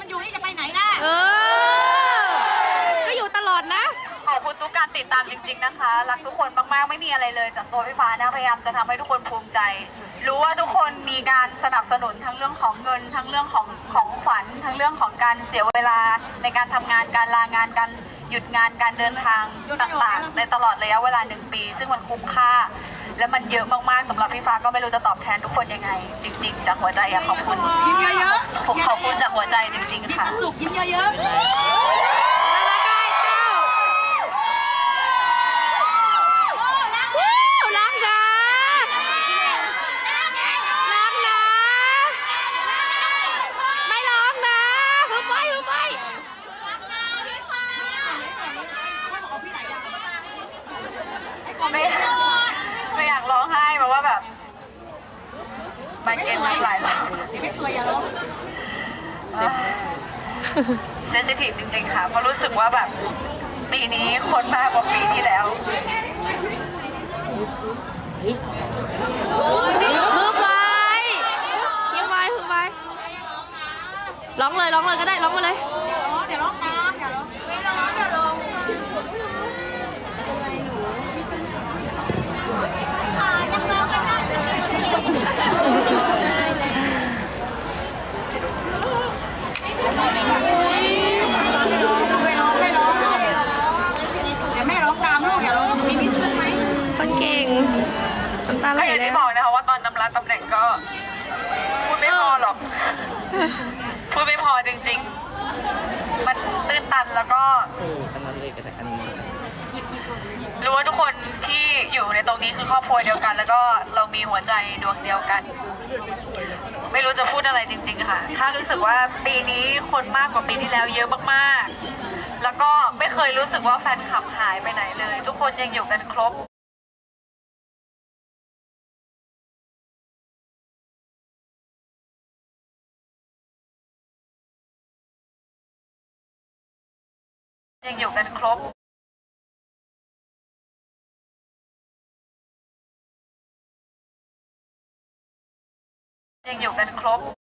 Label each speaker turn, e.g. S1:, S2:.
S1: มันอยู่นี่จะไปไหนล่ะ
S2: เออ ก็อยู่ตลอดนะ
S3: ขอบคุณทุกการติดตามจริง ๆนะคะ รักทุกคนมากๆ ไม่มีอะไรเลยจากตัวพี่ฟ้านะพยายามจะทำให้ทุกคนภูมิใจ รู้ว่าทุกคนมีการสนับสนุนทั้งเรื่องของเงิน ทั้งเรื่องของของขวัญ ทั้งเรื่องของการเสียเวลาในการทำงาน การลางาน การหยุดงาน การเดินทางต่างๆ ในตลอดระยะเวลาหนึ่งปี ซึ่งมันคุ้มค่า และมันเยอะมากๆสำหรับพี่ฟ้าก็ไม่รู้จะตอบแทนทุกคนยังไง จริง ๆ จากหัวใจอะขอบคุณ
S1: ยิ้มเยอะ
S3: ผมขอบคุณ จากหัวใจจริง
S1: ๆมี
S3: ๆ
S1: ค
S3: ค่ะ
S1: วามสุขยิ้มเยอะ
S2: น่ารักไอ้เจ้าวู้รักนะรักนะไม่ร้องนะฮึบไว้ฮึบไว้
S3: ไม่ไม่อยากร้องไห้เพราะว่าแบบ
S1: ๆ
S3: มันเก็บหลายรอบ
S1: เดี๋ยวไม่สวยอย่าร้อง
S3: เซนซิทีฟจริงๆค่ะ เพราะรู้สึกว่าแบบปีนี้คนมากกว่าปีที่แล้ว
S2: ฮึบไว้ฮึบไว้ฮึบไว้ร้องเลยร้องเลยก็ได้ร้องมาเลย
S1: อ๋อเดี๋ยวร้องตามอย่าร้องไม่ร้องอย่าร้อง ไม่ร้องไม่ร้องไม่ร้องเดี๋ยวแม่ร้องตามลูกอย่าร้องมีนิดช่วยไหม
S2: คนเก่งน้ำตาไหล
S3: ก็อย่าง
S2: แล้
S3: ที่
S2: ว
S3: บอกนะคะว่าตอนนำรับตำแหน่งก็พูดไม่พอหรอก พูดไม่พอจริง ๆ มันตื้นตันแล้วก็
S4: เอออันนั้นเลยก็ได้อันนี้
S3: รู้ว่าทุกคนที่อยู่ในตรงนี้คือครอบครัวเดียวกัน แล้วก็เรามีหัวใจดวงเดียวกัน ไม่รู้จะพูดอะไรจริง ๆ ค่ะ ถ้ารู้สึกว่าปีนี้คนมากกว่าปีที่แล้วเยอะมากๆ แล้วก็ไม่เคยรู้สึกว่าแฟนคลับหายไปไหนเลย ทุกคนยังอยู่กันครบ ยังอยู่กันครบยังอยู่กันครบ